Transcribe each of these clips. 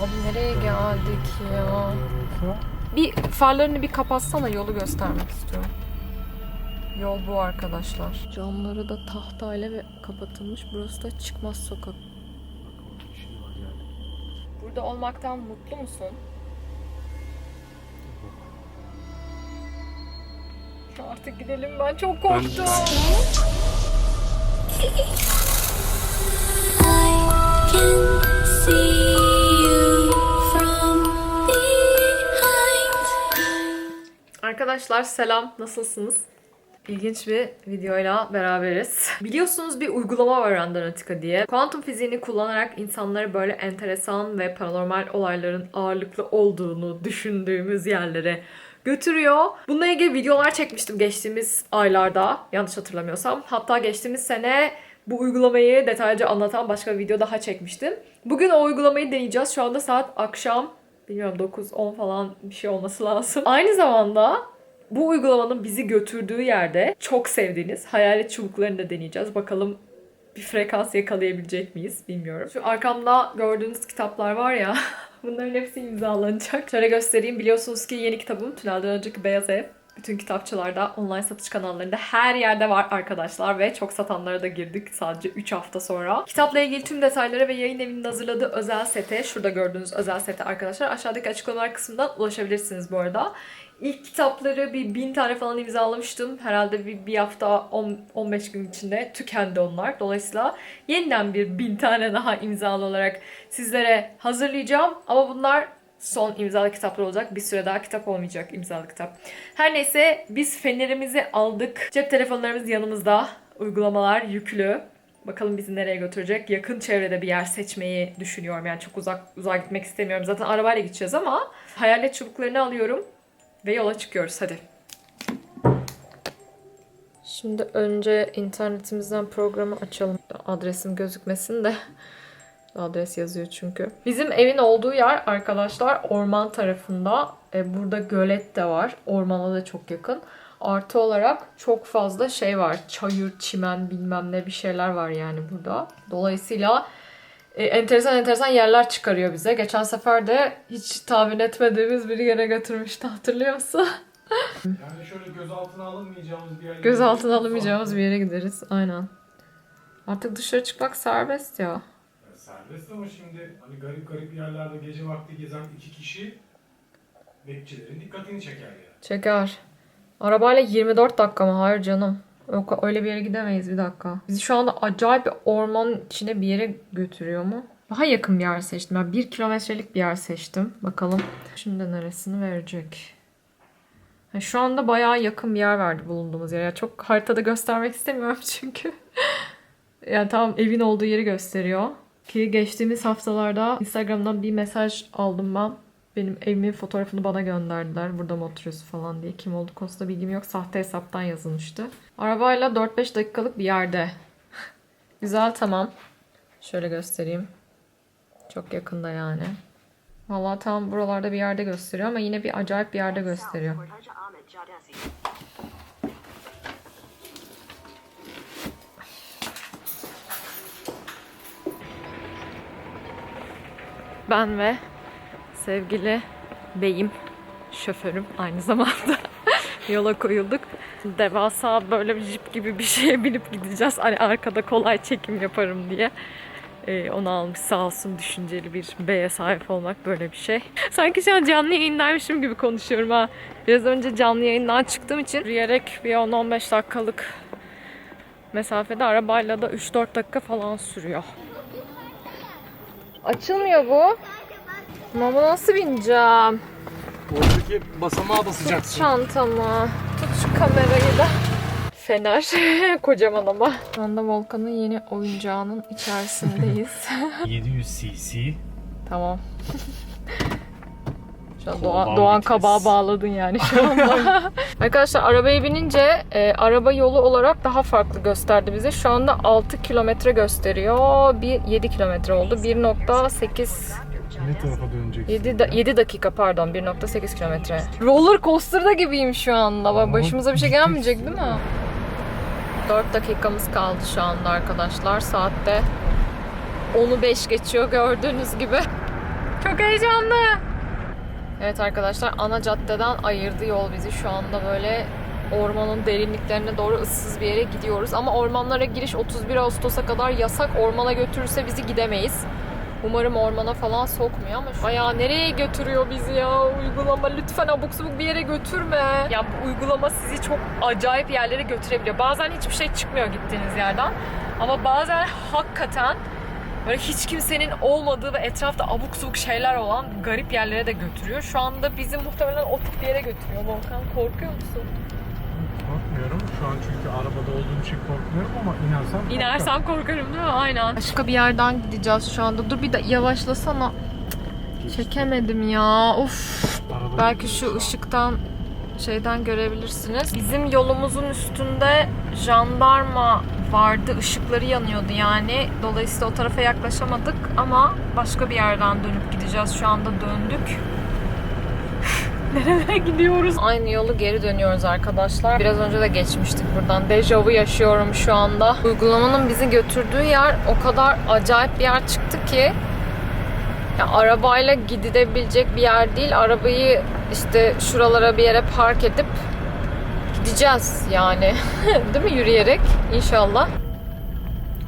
Abi nereye geldik ya? Bir farlarını bir kapatsana yolu göstermek istiyorum. Yol bu arkadaşlar. Camları da tahtayla ve kapatılmış. Burası da çıkmaz sokak. Burada olmaktan mutlu musun? Artık gidelim ben çok korktum. I can see Arkadaşlar selam, nasılsınız? İlginç bir videoyla beraberiz. Biliyorsunuz bir uygulama var Randonautica diye. Kuantum fiziğini kullanarak insanları böyle enteresan ve paranormal olayların ağırlıklı olduğunu düşündüğümüz yerlere götürüyor. Bununla ilgili videolar çekmiştim geçtiğimiz aylarda yanlış hatırlamıyorsam. Hatta geçtiğimiz sene bu uygulamayı detaylıca anlatan başka bir video daha çekmiştim. Bugün o uygulamayı deneyeceğiz. Şu anda saat akşam bilmiyorum 9-10 falan bir şey olması lazım. Aynı zamanda bu uygulamanın bizi götürdüğü yerde çok sevdiğiniz hayalet çubuklarını da deneyeceğiz. Bakalım bir frekans yakalayabilecek miyiz bilmiyorum. Şu arkamda gördüğünüz kitaplar var ya bunların hepsi imzalanacak. Şöyle göstereyim. Biliyorsunuz ki yeni kitabım Tünelden Önceki Beyaz Ev. Bütün kitapçılarda, online satış kanallarında her yerde var arkadaşlar ve çok satanlara da girdik sadece 3 hafta sonra. Kitapla ilgili tüm detaylara ve yayın evinin hazırladığı özel sete, şurada gördüğünüz özel sete arkadaşlar aşağıdaki açıklamalar kısmından ulaşabilirsiniz bu arada. İlk kitapları bir bin tane falan imzalamıştım. Herhalde bir, bir hafta 10, 15 gün içinde tükendi onlar. Dolayısıyla yeniden bir bin tane daha imzalı olarak sizlere hazırlayacağım. Ama bunlar son imzalı kitaplar olacak. Bir süre daha kitap olmayacak imzalı kitap. Her neyse biz fenerimizi aldık. Cep telefonlarımız yanımızda. Uygulamalar yüklü. Bakalım bizi nereye götürecek. Yakın çevrede bir yer seçmeyi düşünüyorum. Yani çok uzak uzağa gitmek istemiyorum. Zaten arabayla gideceğiz ama hayalet çubuklarını alıyorum ve yola çıkıyoruz. Hadi. Şimdi önce internetimizden programı açalım. Adresim gözükmesin de. Adres yazıyor çünkü. Bizim evin olduğu yer arkadaşlar orman tarafında. E, burada gölet de var. Ormana da çok yakın. Artı olarak çok fazla şey var. Çayır, çimen bilmem ne bir şeyler var yani burada. Dolayısıyla e, enteresan enteresan yerler çıkarıyor bize. Geçen sefer de hiç tahmin etmediğimiz bir yere götürmüştü hatırlıyor musun? Yani şöyle gözaltına alınmayacağımız bir yer. Gözaltına alamayacağımız bir yere gideriz. Aynen. Artık dışarı çıkmak serbest ya. Serbest ama şimdi hani garip garip yerlerde gece vakti gezen iki kişi bekçilerin dikkatini çeker yani. Çeker. Arabayla 24 dakika mı? Hayır canım. Yok öyle bir yere gidemeyiz bir dakika. Bizi şu anda acayip bir ormanın içine bir yere götürüyor mu? Daha yakın bir yer seçtim. Ben bir kilometrelik bir yer seçtim. Bakalım şimdi neresini verecek. Ha, Şu anda bayağı yakın bir yer verdi bulunduğumuz yere. Yani çok haritada göstermek istemiyorum çünkü. yani tam evin olduğu yeri gösteriyor. Ki geçtiğimiz haftalarda Instagram'dan bir mesaj aldım ben. Benim evimin fotoğrafını bana gönderdiler. Burada mı oturuyorsun falan diye. Kim olduğu konusunda bilgim yok. Sahte hesaptan yazılmıştı. Arabayla 4-5 dakikalık bir yerde. Güzel tamam. Şöyle göstereyim. Çok yakında yani. Vallahi tam buralarda bir yerde gösteriyor ama yine bir acayip bir yerde gösteriyor. Ben ve sevgili beyim, şoförüm aynı zamanda yola koyulduk. Devasa böyle bir jip gibi bir şeye binip gideceğiz. Hani arkada kolay çekim yaparım diye. Ee, onu almış sağ olsun düşünceli bir beye sahip olmak böyle bir şey. Sanki şu an canlı yayındaymışım gibi konuşuyorum ha. Biraz önce canlı yayından çıktığım için yürüyerek bir 10-15 dakikalık mesafede arabayla da 3-4 dakika falan sürüyor. Açılmıyor bu. Mama nasıl bineceğim? Oradaki basamağa Tut basacaksın. çantamı. Tut şu kamerayı da. Fener. Kocaman ama. Şu anda Volkan'ın yeni oyuncağının içerisindeyiz. 700 cc. tamam. Doğan, Doğan vites. kabağa bağladın yani şu anda. Arkadaşlar arabaya binince e, araba yolu olarak daha farklı gösterdi bize. Şu anda 6 kilometre gösteriyor. Bir 7 kilometre oldu. 1.8 Ne tarafa döneceksin? 7, da- 7 dakika pardon 1.8 kilometre. Roller coaster'da gibiyim şu anda. Bak, Başımıza bir şey gelmeyecek değil mi? 4 dakikamız kaldı şu anda arkadaşlar. Saatte 10'u 5 geçiyor gördüğünüz gibi. Çok heyecanlı. Evet arkadaşlar ana caddeden ayırdı yol bizi. Şu anda böyle ormanın derinliklerine doğru ıssız bir yere gidiyoruz. Ama ormanlara giriş 31 Ağustos'a kadar yasak. Ormana götürürse bizi gidemeyiz. Umarım ormana falan sokmuyor ama. Bayağı nereye götürüyor bizi ya uygulama? Lütfen abuk subuk bir yere götürme. Ya bu uygulama sizi çok acayip yerlere götürebiliyor. Bazen hiçbir şey çıkmıyor gittiğiniz yerden. Ama bazen hakikaten böyle hiç kimsenin olmadığı ve etrafta abuk subuk şeyler olan garip yerlere de götürüyor. Şu anda bizi muhtemelen o tip bir yere götürüyor. Volkan korkuyor musun? Korkmuyorum. Şu an çünkü arabada olduğum için korkmuyorum ama inersem korkarım. İnersem korkarım değil mi? Aynen. Başka bir yerden gideceğiz şu anda. Dur bir de yavaşlasana. Çekemedim ya. Of. Belki şu ışıktan şeyden görebilirsiniz. Bizim yolumuzun üstünde jandarma vardı. Işıkları yanıyordu yani. Dolayısıyla o tarafa yaklaşamadık ama başka bir yerden dönüp gideceğiz. Şu anda döndük. Nereye gidiyoruz? Aynı yolu geri dönüyoruz arkadaşlar. Biraz önce de geçmiştik buradan. Dejavu yaşıyorum şu anda. Uygulamanın bizi götürdüğü yer o kadar acayip bir yer çıktı ki ya arabayla gidilebilecek bir yer değil. Arabayı işte şuralara bir yere park edip gideceğiz yani. değil mi? Yürüyerek inşallah.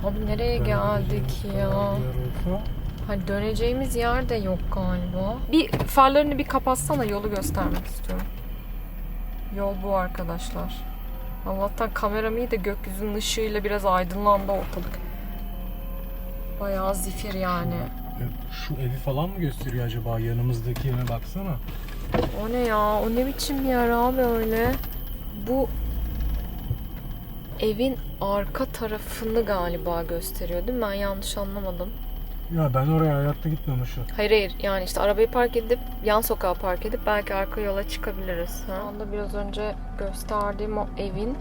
Abi nereye geldik ya? Hani döneceğimiz yer de yok galiba. Bir farlarını bir kapatsana yolu göstermek istiyorum. Yol bu arkadaşlar. Allah'tan kameram iyi de gökyüzünün ışığıyla biraz aydınlandı ortalık. Bayağı zifir yani. Ya Şu evi falan mı gösteriyor acaba yanımızdaki yerine baksana. O ne ya? O ne biçim bir yer abi öyle? Bu evin arka tarafını galiba gösteriyor değil mi? Ben yanlış anlamadım. Ya ben oraya hayatta gitmemişim. Hayır hayır yani işte arabayı park edip yan sokağa park edip belki arka yola çıkabiliriz. Şu anda biraz önce gösterdiğim o evin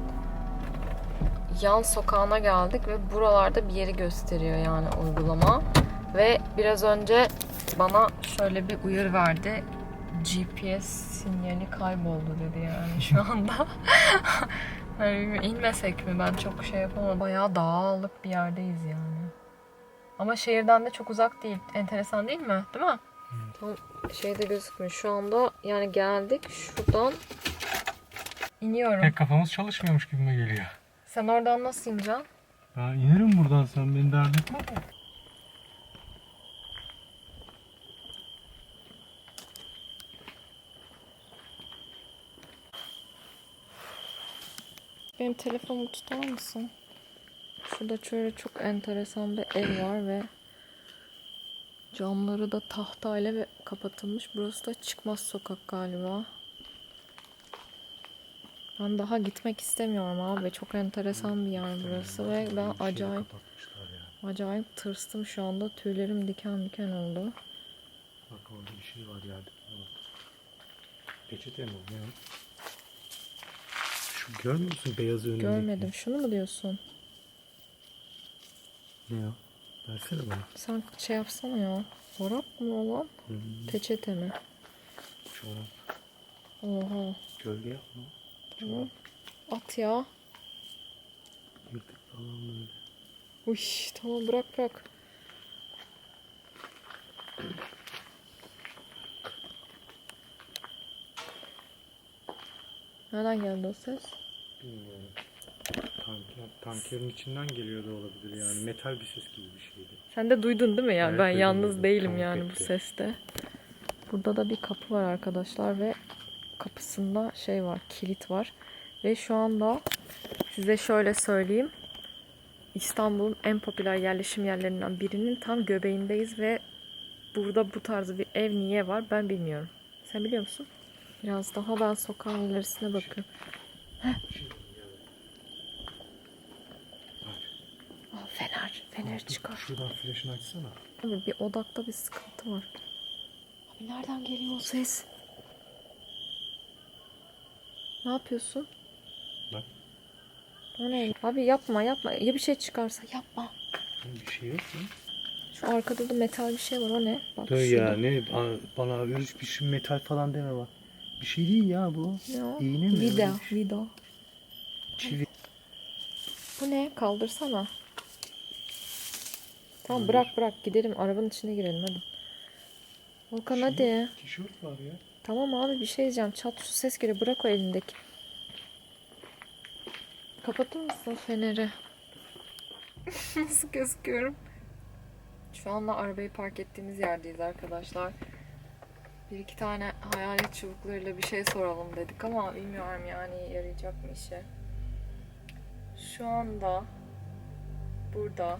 yan sokağına geldik ve buralarda bir yeri gösteriyor yani uygulama. Ve biraz önce bana şöyle bir uyarı verdi. GPS sinyali kayboldu dedi yani şu anda. hani bilmiyorum, inmesek mi ben çok şey yapamadım. Bayağı dağlık bir yerdeyiz yani. Ama şehirden de çok uzak değil. Enteresan değil mi? Değil mi? Tam şeyde gözükmüyor. Şu anda yani geldik. Şuradan iniyorum. Pek kafamız çalışmıyormuş gibime geliyor. Sen oradan nasıl ineceksin? Ya inerim buradan sen beni dert etme. Benim telefonumu tutar mısın? Şurada şöyle çok enteresan bir ev var ve camları da tahtayla ve kapatılmış. Burası da çıkmaz sokak galiba. Ben daha gitmek istemiyorum abi. Çok enteresan bir yer burası ve ben acayip ya. acayip tırstım şu anda. Tüylerim diken diken oldu. Bak orada bir şey var. Bak. Peçete mi? Ne görmüyor musun beyazı önündeki? Görmedim. Şunu mu diyorsun? Ne o? Versene bana. Sen şey yapsana ya. Çorap mı olan? Peçete mi? Çorap. Oha. Gölge yapma. Tamam. At ya. Yırtık falan böyle. Uy, tamam bırak bırak. Nereden geldi o ses? Bilmiyorum. Tanker, tankerin içinden geliyor da olabilir yani. Metal bir ses gibi bir şeydi. Sen de duydun değil mi ya? Evet, ben yalnız duydum. değilim Tamam, yani bu peki. seste. Burada da bir kapı var arkadaşlar ve kapısında şey var, kilit var. Ve şu anda size şöyle söyleyeyim. İstanbul'un en popüler yerleşim yerlerinden birinin tam göbeğindeyiz ve burada bu tarz bir ev niye var ben bilmiyorum. Sen biliyor musun? Biraz daha ben sokağın ilerisine bakıyorum. Heh. Aa, fener, fener çıkar. Şuradan flaşını açsana. Abi bir odakta bir sıkıntı var. Abi nereden geliyor o ses? Ne yapıyorsun? Bak. O ne? Abi yapma yapma. Ya bir şey çıkarsa yapma. Bir şey yok mu? Şu arkada da metal bir şey var. O ne? Bak Dur şurada. ya ne bana, bana öyle bir şey metal falan deme bak. Bir şey değil ya bu. Ne o? İğne mi? Vida. Öyle bir şey. Vida. Çivi. Bu ne? Kaldırsana. Tamam bırak bırak gidelim. Arabanın içine girelim hadi. Volkan hadi. Tişört var ya. Tamam abi bir şey diyeceğim. Çat şu ses geliyor. Bırak o elindeki. Kapatır mısın feneri? Nasıl gözüküyorum? Şu anda arabayı park ettiğimiz yerdeyiz arkadaşlar. Bir iki tane hayalet çubuklarıyla bir şey soralım dedik ama bilmiyorum yani yarayacak mı işe. Şu anda burada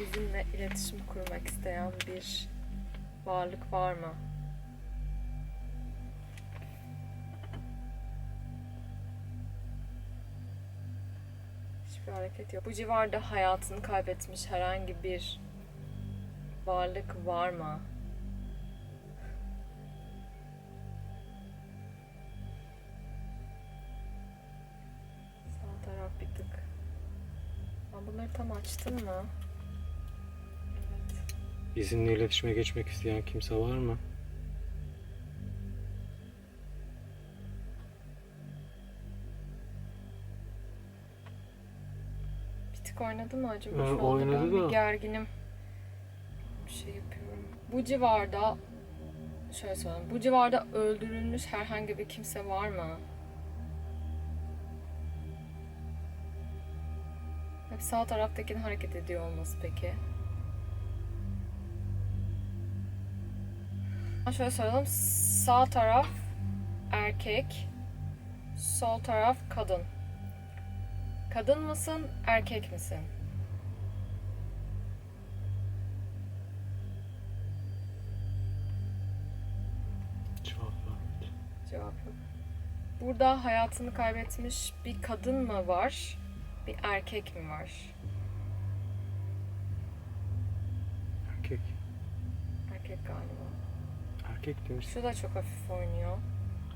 bizimle iletişim kurmak isteyen bir varlık var mı? Hiçbir hareket yok. Bu civarda hayatını kaybetmiş herhangi bir varlık var mı? Açtın mı? Evet. Bizimle iletişime geçmek isteyen kimse var mı? Bir tık oynadı mı acaba? Şu anda oynadı ben bir da. gerginim. Bir şey yapıyorum. Bu civarda şöyle söyleyeyim. Bu civarda öldürülmüş herhangi bir kimse var mı? Hep sağ taraftakinin hareket ediyor olması peki. Şöyle söyleyeyim. Sağ taraf erkek, sol taraf kadın. Kadın mısın, erkek misin? Cevap ver. Cevap yok. Burada hayatını kaybetmiş bir kadın mı var, bir erkek mi var? Erkek. Erkek galiba. Erkek demiş. Şu da çok hafif oynuyor.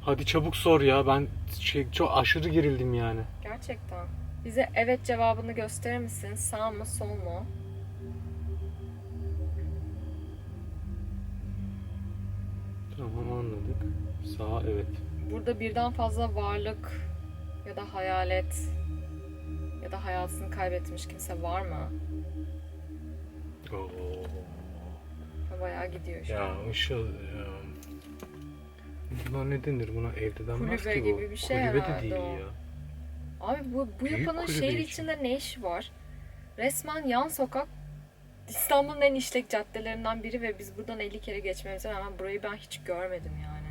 Hadi çabuk sor ya. Ben şey çok aşırı gerildim yani. Gerçekten. Bize evet cevabını gösterir misin? Sağ mı, sol mu? Tamam anladık. Sağ evet. Burada birden fazla varlık ya da hayalet ya da hayatını kaybetmiş kimse var mı? Oo. Bayağı gidiyor şu an. Ya ışıl ya. Buna ne denir buna evde denmez Kulübe ki bu. gibi bir şey Kulübe de herhalde değil o. ya. Abi bu, bu Büyük kulübe şehir için. içinde ne işi var? Resmen yan sokak İstanbul'un en işlek caddelerinden biri ve biz buradan 50 kere geçmemize rağmen burayı ben hiç görmedim yani.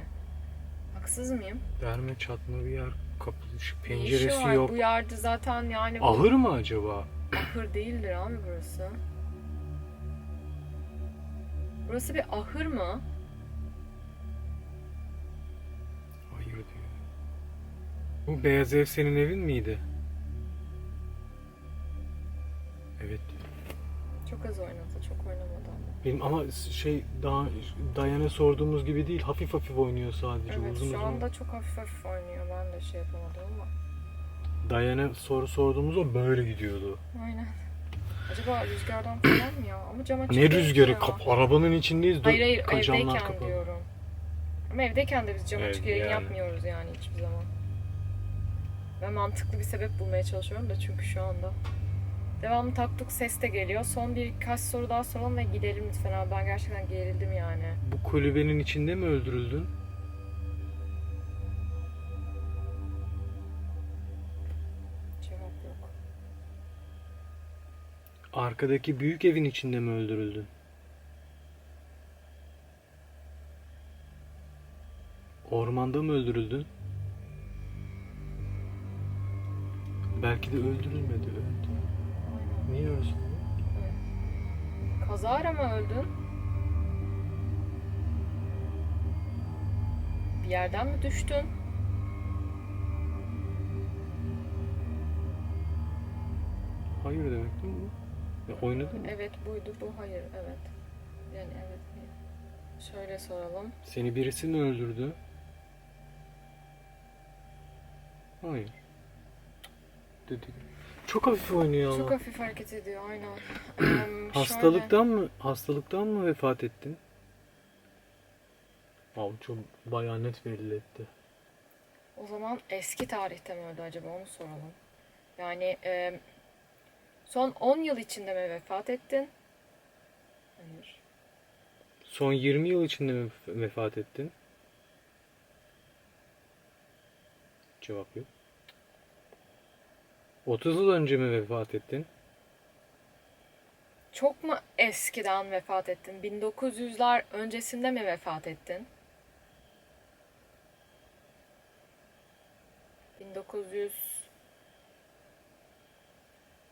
Haksız mıyım? Derme çatma bir yer Şu işi penceresi var? yok. Bu yerde zaten yani Ahır mı acaba? ahır değildir abi burası. Burası bir ahır mı? Hayır diyor. Bu beyaz ev senin evin miydi? Evet diyor. Çok az oynadı, çok oynamadı ama. Benim ama şey daha Dayan'a sorduğumuz gibi değil. Hafif hafif oynuyor sadece. Evet uzun şu uzun. anda çok hafif hafif oynuyor. Ben de şey yapamadım ama. Dayan'a soru sorduğumuz o böyle gidiyordu. Aynen. Acaba rüzgardan falan mı ya? Ama cam açık Ne değil rüzgarı? ya. Kap arabanın içindeyiz. Hayır hayır Ka- camlar evdeyken kapalı. diyorum. Ama evdeyken de biz cam Evet, açık yayın yani. yapmıyoruz yani hiçbir zaman. Ben mantıklı bir sebep bulmaya çalışıyorum da çünkü şu anda. Devamlı taktuk ses de geliyor. Son birkaç soru daha soralım ve gidelim lütfen abi. Ben gerçekten gerildim yani. Bu kulübenin içinde mi öldürüldün? Cevap yok. Arkadaki büyük evin içinde mi öldürüldün? Ormanda mı öldürüldün? Belki de öldürülmedi, öldü. Niye öyle söylüyorsun? Kazara mı öldün? Bir yerden mi düştün? Hayır demek değil mi bu? Ya oynadın mı? Evet buydu bu hayır evet. Yani evet. Şöyle soralım. Seni birisi mi öldürdü? Hayır. Dedi. Çok hafif oynuyor ama. Çok hafif hareket ediyor aynen. Şöyle- Hastalıktan mı hastalıktan mı vefat ettin? Abi çok bayağı net belli etti. O zaman eski tarihte mi öldü acaba onu soralım. Yani em, son 10 yıl içinde mi vefat ettin? Hayır. Son 20 yıl içinde mi vef- vefat ettin? Cevap yok. 30 yıl önce mi vefat ettin? Çok mu eskiden vefat ettin? 1900'ler öncesinde mi vefat ettin? 1900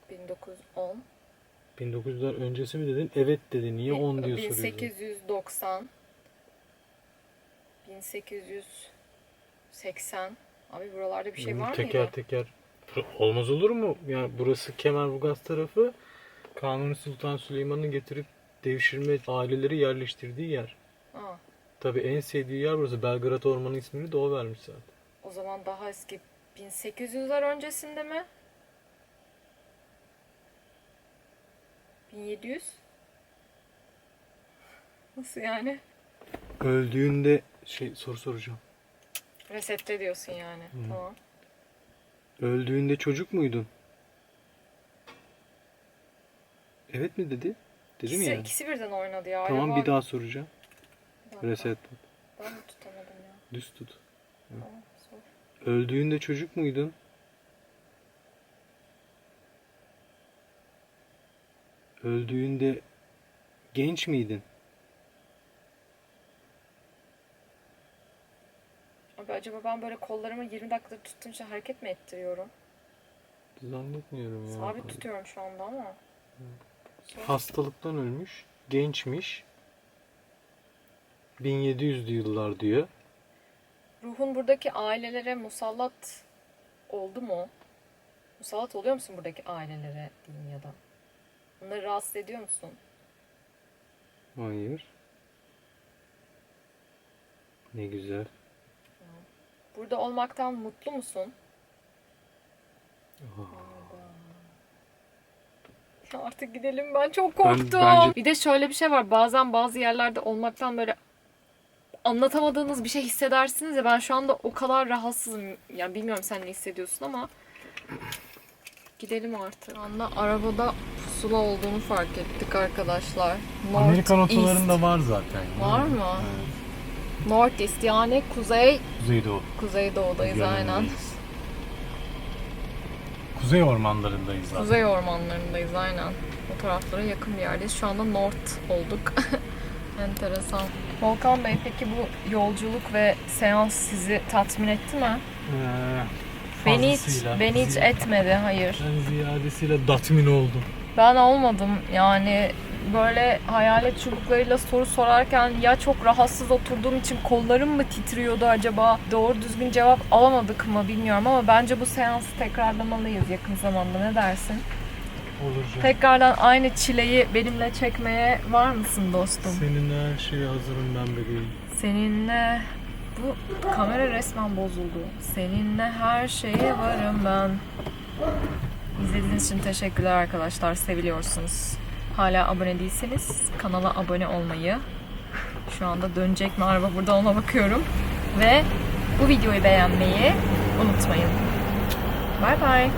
1910 1900'ler öncesi mi dedin? Evet dedi. Niye 10 diye soruyorsun? 1890 1880 Abi buralarda bir şey var teker mıydı? teker. Olmaz olur mu? Yani burası Kemerburgaz tarafı. Kanuni Sultan Süleyman'ın getirip devşirme aileleri yerleştirdiği yer. Aa, Tabii en sevdiği yer burası. Belgrad Ormanı ismini de o vermiş zaten. o zaman daha eski 1800'ler öncesinde mi? 1700? Nasıl yani? Öldüğünde şey soru soracağım. Resette diyorsun yani. Tamam. Öldüğünde çocuk muydun? Evet mi dedi? Dedi mi İkisi, yani? ikisi birden oynadı ya. Tamam Acaba- bir daha soracağım. Bir Reset tut. Ben mi tutamadım ya? Düz tut. Tamam, sor. Öldüğünde çocuk muydun? Öldüğünde genç miydin? Abi acaba ben böyle kollarımı 20 dakikadır tuttuğum için hareket mi ettiriyorum? Zannetmiyorum ya. Sabit tutuyorum şu anda ama. Hastalıktan ölmüş, gençmiş. 1700'lü yıllar diyor. Ruhun buradaki ailelere musallat oldu mu? Musallat oluyor musun buradaki ailelere diyeyim ya da? Onları rahatsız ediyor musun? Hayır. Ne güzel. Burada olmaktan mutlu musun? Ya artık gidelim ben çok korktum. bence- Bir de şöyle bir şey var. Bazen bazı yerlerde olmaktan böyle anlatamadığınız bir şey hissedersiniz ya ben şu anda o kadar rahatsızım. Yani bilmiyorum sen ne hissediyorsun ama gidelim artık. Şu anda arabada pusula olduğunu fark ettik arkadaşlar. North Amerikan East. otolarında var zaten. Var mı? North East yani kuzey Kuzeydoğu. kuzeydoğudayız aynen. Kuzey ormanlarındayız zaten. Kuzey ormanlarındayız aynen. O taraflara yakın bir yerdeyiz. Şu anda North olduk. Enteresan. Volkan Bey peki bu yolculuk ve seans sizi tatmin etti mi? Ee, Beni hiç, fazlasıyla. beni hiç etmedi hayır. Ben ziyadesiyle datmin oldum. Ben olmadım yani böyle hayalet çubuklarıyla soru sorarken ya çok rahatsız oturduğum için kollarım mı titriyordu acaba doğru düzgün cevap alamadık mı bilmiyorum ama bence bu seansı tekrarlamalıyız yakın zamanda ne dersin? Olur canım. Tekrardan aynı çileyi benimle çekmeye var mısın dostum? Senin her şeye hazırım ben bebeğim. Seninle bu kamera resmen bozuldu. Seninle her şeye varım ben. İzlediğiniz için teşekkürler arkadaşlar. Seviliyorsunuz. Hala abone değilseniz kanala abone olmayı. Şu anda dönecek mi araba burada ona bakıyorum. Ve bu videoyu beğenmeyi unutmayın. Bye bye.